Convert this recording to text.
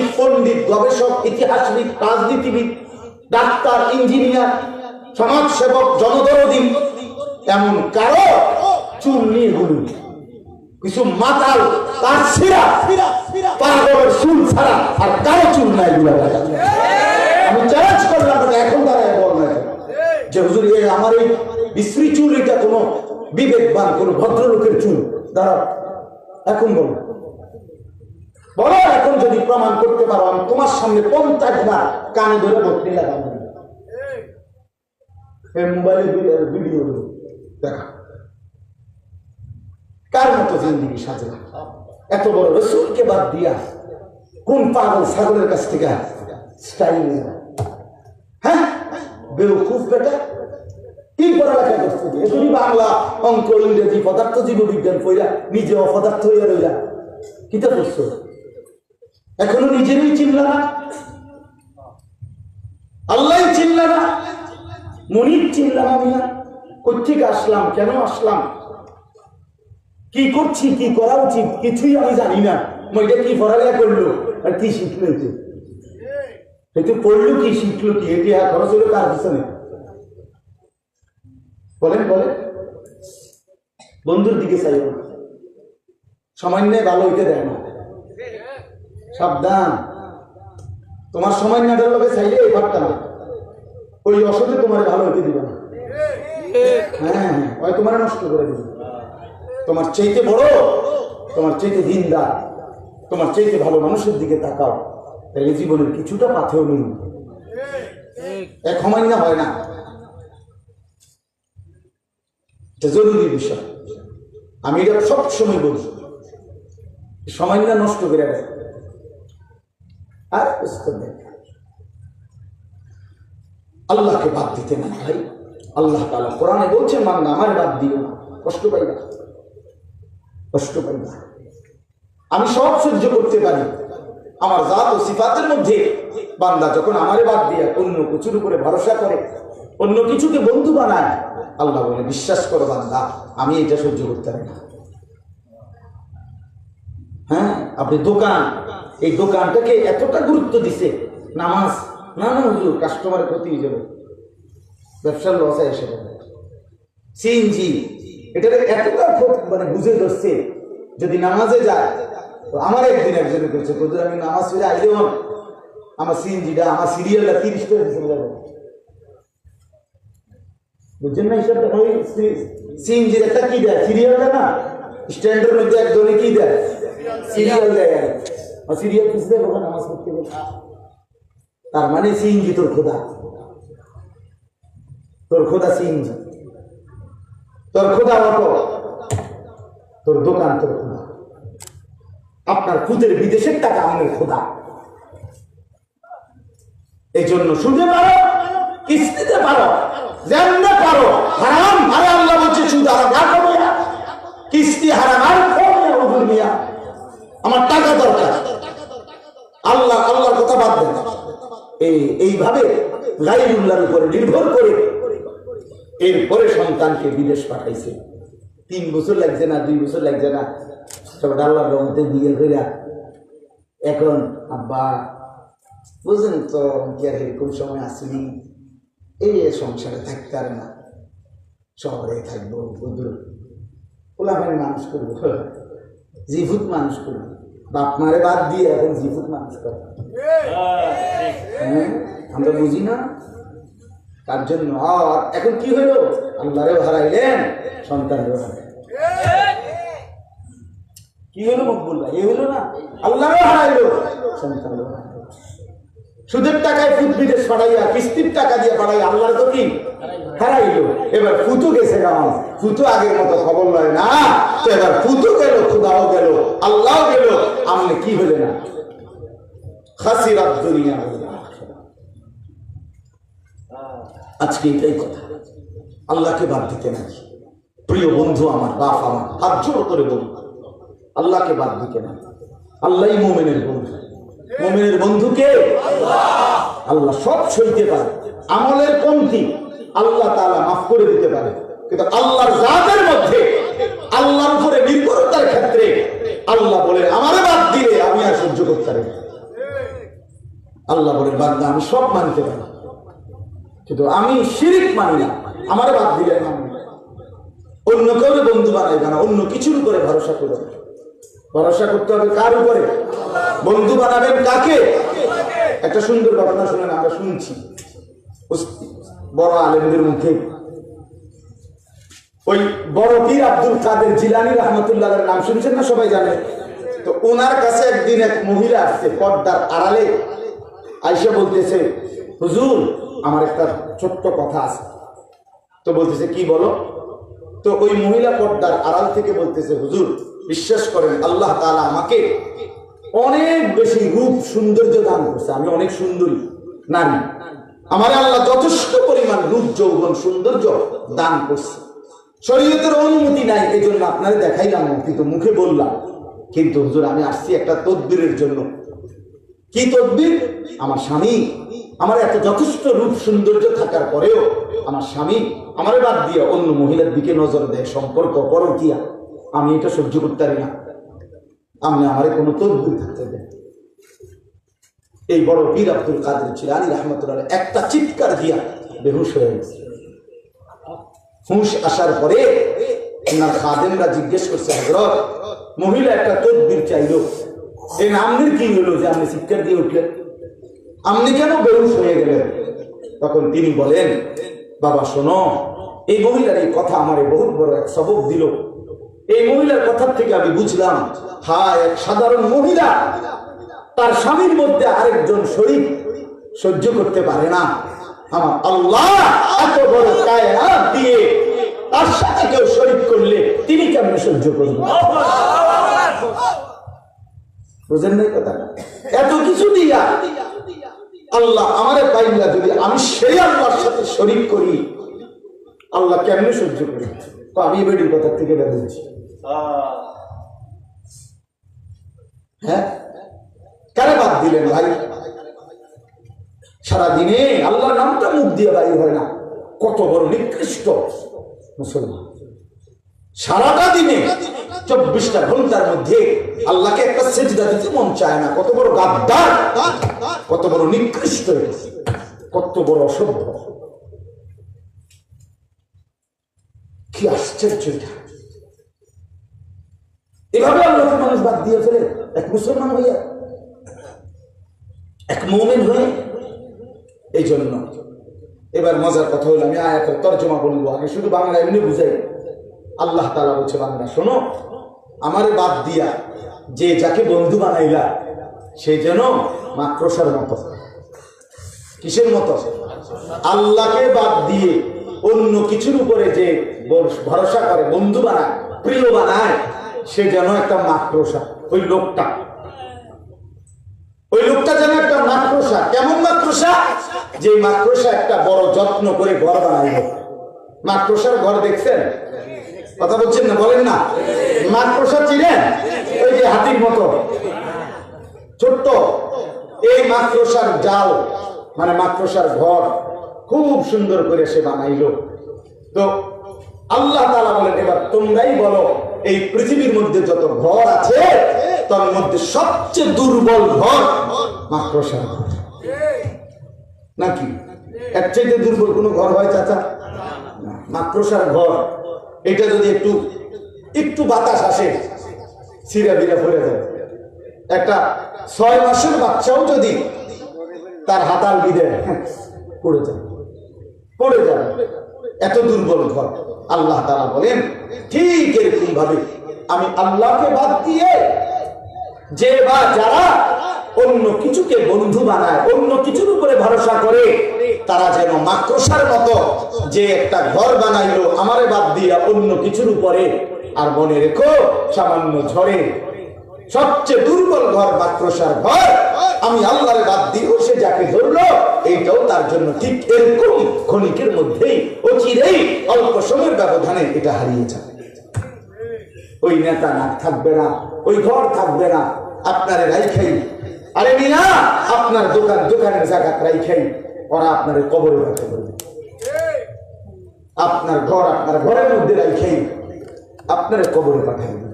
দার্শনিক পণ্ডিত, গবেষক, ইতিহাসবিদ, রাজনীতিবিদ, ডাক্তার, ইঞ্জিনিয়ার, সমাজসেবক, জনদরদী, এমন কারও নিয়ে ঘুরুন কিছু মাতাল, তার ছিঁড়া পাগলের চুল ছাড়া আর কারও চুল নাই আমি চ্যালেঞ্জ করলাম এখন তারা বল না যে হুজুর এই আমার এই বিশ্রী চুল এটা কোনো বিবেকবান, কোনো ভদ্রলোকের চুল। দাঁড়া এখন বলো। বলো, এখন যদি প্রমাণ করতে পারো, আমি তোমার সামনে পঞ্চাশ বার কানে ধরে বত্রি লাগাবো ভিডিও এত বড় বাদ কোন পাগল কাছ থেকে স্টাইল হ্যাঁ? তুমি বাংলা অঙ্ক, ইংরেজি, পদার্থ, জীববিজ্ঞান পড়া নিজে অপদার্থ হইয়া রইলা। কিতা করছ এখনও নিজেরই চিনলা না? আল্লাহ চিনলা না? মনির চিনলাম আমি না কোথেকে আসলাম? কেন আসলাম? কি করছি, কি করা উচিত? কিছুই আমি জানি না। মইটা কি পড়ালেখা করল আর কি শিখলো এতে? এতে পড়ল কি, শিখলো কি? এটি আর খরচ হলো কার পিছনে? বলেন বলেন। বন্ধুর দিকে চাইব সামান্য ভালো হইতে দেয় না। সাবধান। তোমার সময় না লোকে চাইলে এই না ওই অসতে তোমার ভালো হইতে দিবে না। হ্যাঁ হ্যাঁ ওই তোমার নষ্ট করে দিবে। তোমার চাইতে বড়, তোমার চাইতে দিনদার, তোমার চাইতে ভালো মানুষের দিকে তাকাও। তাহলে জীবনের কিছুটা পাথেও নেই এক সময় না হয় না। এটা জরুরি বিষয়। আমি এটা সব সময় বলি। সময় না নষ্ট করে দেয়। বুঝতে নেই আল্লাহকে বাদ দিতে না ভাই আল্লাহ তালা কোরআনে বলছেন বাংলা আমার বাদ দিও না। কষ্ট পাই না। কষ্ট পাই না। আমি সব সহ্য করতে পারি। আমার জাত ও সিফাতের মধ্যে বান্দা যখন আমারে বাদ দিয়ে অন্য কিছুর উপরে ভরসা করে, অন্য কিছুকে বন্ধু বানায়, আল্লাহ বলে, বিশ্বাস করো বান্দা, আমি এটা সহ্য করতে পারি না। হ্যাঁ আপনি দোকান এই দোকানটাকে এতটা গুরুত্ব দিছে, নামাজ, না না, হুজুর কাস্টমারের ক্ষতি হয়ে যাবে ব্যবসার লসে এসে যাবে সিএনজি এটা এতটা মানে বুঝে ধরছে, যদি নামাজে যায়, তো আমার একদিন একজনে করছে হুজুর, আমি নামাজ ফিরে আইলেও আমার সিএনজিটা আমার সিরিয়ালটা তিরিশ টাকা চলে যাবে বুঝছেন না হিসাবটা ওই সিএনজির একটা কি দেয়? সিরিয়ালটা না? স্ট্যান্ডের মধ্যে একজনে কি দেয়? সিরিয়াল দেয় সিরিয়াল দেয় ওখানে নামাজ পড়তে গেলে তার মানে সিএনজি তোর খোদা। তোর খোদা সিএনজি তোর খোদা অটো। তোর দোকান তোর খোদা। আপনার খুদের বিদেশের টাকা আমাদের খোদা। এই জন্য সুদে পারো, কিস্তিতে পারো যেমনে পারো, হারাম আরে আল্লাহ বলছে সুদ হারাম আর খাব না। কিস্তি হারাম আর খাব না, হুজুর মিয়া। আমার টাকা দরকার আল্লাহ আল্লাহর কথা বাদ দেন এই, এইভাবে গাইবুল্লাহর উপরে নির্ভর করে এরপরে সন্তানকে বিদেশ পাঠাইছে। তিন বছর লাগছে না, দুই বছর লাগছে না। সব আল্লাহর রহমতে বিয়ে করে এখন আব্বা, বুঝলেন তো, কি আর এরকম সময় আসেনি। এই সংসারে থাকতে পারে না। শহরে থাকব বন্ধুর ওলামের মানুষ করব। জিভুত মানুষ করব। বাপ মারে বাদ দিয়ে এখন জিভুত মানুষ করে। হ্যাঁ, আমরা বুঝি না? তার জন্য আর এখন কি হলো? আল্লাহরেও হারাইলেন হারাইলেন। কি হলো মকবুল ভাই? এ হলো না? আল্লাহরেও হারাইলো হারাইলো। সুদের টাকায় ফুট বিদেশ পাঠাইয়া কিস্তির টাকা দিয়ে পাঠাইয়া আল্লাহর তো কি হারাইলো। এবার ফুতু গেছে গাও ফুতু আগের মতো খবর লয় না। তো এবার ফুতু গেল, খুদাও গেল আল্লাহ গেল। আমনে কি হলে না? খাসিরাত দুনিয়া আজকে এটাই কথা। আল্লাহকে বাদ দিতে নাকি প্রিয় বন্ধু আমার, বাপ আমার, হাত জোর করে বলি আল্লাহকে বাদ দিতে না আল্লাহ মোমেনের বন্ধু। মোমেনের বন্ধুকে আল্লাহ। সব সইতে পারে। আমলের কমতি আল্লাহ তাআলা মাফ করে দিতে পারে। কিন্তু আল্লাহর জাতের মধ্যে, আল্লাহর উপরে নির্ভরতার ক্ষেত্রে আল্লাহ বলে আমারে বাদ দিলে আমি আর সহ্য করতে পারি আল্লাহ বলে বান্দা, আমি সব মানতে পারি। কিন্তু আমি শিরিক মানি না। আমার বাদ দিলে। অন্য কেউ বন্ধু বানাইবে না। অন্য কিছুর উপরে ভরসা করবে ভরসা করতে হবে কার উপরে? বন্ধু বানাবেন কাকে? একটা সুন্দর ঘটনা শুনেন, আমরা শুনছি। বড় আলেমদের মুখে। ওই বড় পীর আব্দুল কাদের জিলানি রহমতুল্লাহ নাম শুনছেন না সবাই জানে? তো ওনার কাছে একদিন এক মহিলা আসছে পর্দার আড়ালে। আইসা বলতেছে, হুজুর, আমার একটা ছোট্ট কথা আছে। তো বলতেছে, কি বলো? তো ওই মহিলা পর্দার আড়াল থেকে বলতেছে, হুজুর, বিশ্বাস করেন, আল্লাহ তালা আমাকে অনেক বেশি রূপ সৌন্দর্য দান করছে। আমি অনেক সুন্দরী, নারী। আমার আল্লাহ যথেষ্ট পরিমাণ রূপ, যৌবন, সৌন্দর্য দান করছে। শরীয়তের অনুমতি নাই এই জন্য আপনারে দেখাইলাম, কিন্তু মুখে বললাম, কিন্তু হুজুর, আমি আসছি একটা তদবিরের জন্য। কি তদবির? আমার স্বামী। আমার এত যথেষ্ট রূপ, সৌন্দর্য থাকার পরেও আমার স্বামী আমার বাদ দিয়ে অন্য মহিলার দিকে নজর দেয়, সম্পর্ক পরকিয়া। আমি এটা সহ্য করতে পারি না। আমি আমার কোনো তদবির থাকতে দেয় এই বড় পীর আব্দুল কাদের চিলানি রহমতুল্লাহ একটা চিৎকার দিয়া বেহুশ হয়ে গেছে। হুঁশ আসার পরে ওনার খাদেমরা জিজ্ঞেস করছে হজরত মহিলা একটা তদবির চাইল। এই নামদের কি হলো যে আপনি চিৎকার দিয়ে উঠলেন? আপনি কেন বেহুশ হয়ে গেলেন? তখন তিনি বলেন, বাবা, শোনো, এই মহিলার এই কথা আমার বহুত বড় এক সবক দিল। এই মহিলার কথার থেকে আমি বুঝলাম হ্যাঁ এক সাধারণ মহিলা তার স্বামীর মধ্যে আরেকজন শরীর সহ্য করতে পারে না। আমার আল্লাহ এত বড় কায়নাত দিয়ে তার সাথে কেউ শরীর করলে তিনি কেমন সহ্য করবেন? বুঝেন নাই কথা? এত কিছু দিয়া আল্লাহ আমারে পাইলা যদি আমি সেই আল্লাহর সাথে শরীর করি, আল্লাহ কেমনে সহ্য করি তো আমি বেডির কথা থেকে বেরোচ্ছি হ্যাঁ? কারে বাদ দিলেন ভাই? সারাদিনে আল্লাহর নামটা মুখ দিয়ে বাইর হয় না। কত বড় নিকৃষ্ট মুসলমান। সারাটা দিনে চব্বিশটা ঘণ্টার মধ্যে আল্লাহকে একটা সেজদা দিতে মন চায় না। কত বড় গাদ্দার, কত বড় নিকৃষ্ট কত বড় অসভ্য। কি আশ্চর্য এটা। এভাবে আল্লাহকে মানুষ বাদ দিয়ে ফেলে? এক মুসলমান হইয়া মোমেন হয়ে এই জন্য এবার মজার কথা হলো, আমি আয়াতের তর্জমা বলব আগে, শুধু বাংলা এমনি বুঝাই। আল্লাহ তালা বলছে বাংলা শোনো, আমারে বাদ দিয়া যে যাকে বন্ধু বানাইলা, সে যেন মাক্রসার মতো। কিসের মতো? আল্লাহকে বাদ দিয়ে অন্য কিছুর উপরে যে ভরসা করে, বন্ধু বানায়, প্রিয় বানায়, সে যেন একটা মাক্রসা ওই লোকটা। ওই লোকটা যেন মাক্রসা কেমন মাক্রসা যে মাক্রসা একটা বড় যত্ন করে ঘর বানাইল। মাক্রসার ঘর দেখছেন? কথা বলছেন না, বলেন না? মাক্রসা চিনেন? ওই যে হাতির মতো। ছোট্ট। এই মাক্রসার জাল মানে মাক্রসার ঘর, খুব সুন্দর করে সে বানাইল। তো আল্লাহ তাআলা বলেন, এবার তোমরাই বলো, এই পৃথিবীর মধ্যে যত ঘর আছে তার মধ্যে সবচেয়ে দুর্বল ঘর ঘর। নাকি? এর চাইতে দুর্বল কোনো ঘর হয় চাচা? না, মাক্রসার ঘর। এটা যদি একটু একটু বাতাস আসে সিরা বিরা পড়ে যায়। একটা ছয় মাসের বাচ্চাও যদি তার হাতাল বিদে পড়ে যায়। পড়ে যাবে এত দুর্বল ঘর। আল্লাহ তারা বলেন ঠিক এরকম ভাবে আমি আল্লাহকে বাদ দিয়ে যে বা যারা অন্য কিছুকে বন্ধু বানায়, অন্য কিছুর উপরে ভরসা করে, তারা যেন মাকড়সার মতো যে একটা ঘর বানাইলো, আমারে বাদ দিয়া অন্য কিছুর উপরে। আর মনে রেখো, সামান্য ঝড়ে সবচেয়ে দুর্বল ঘর, মাকড়সার ঘর, আমি আল্লাহরে বাদ দিও সে যাকে ধরলো, এইটাও তার জন্য ঠিক এরকম ক্ষণিকের মধ্যেই, অচিরেই, অল্প সময়ের ব্যবধানে এটা হারিয়ে যাবে ওই নেতা না থাকবে না, ওই ঘর থাকবে না, আপনার রাইখাই। আরে মিনা, আপনার দোকান দোকানের জায়গা রাইখাই, ওরা আপনার কবরে আপনার ঘর আপনার ঘরের মধ্যে রাইখাই, আপনার কবরে পাঠাইবে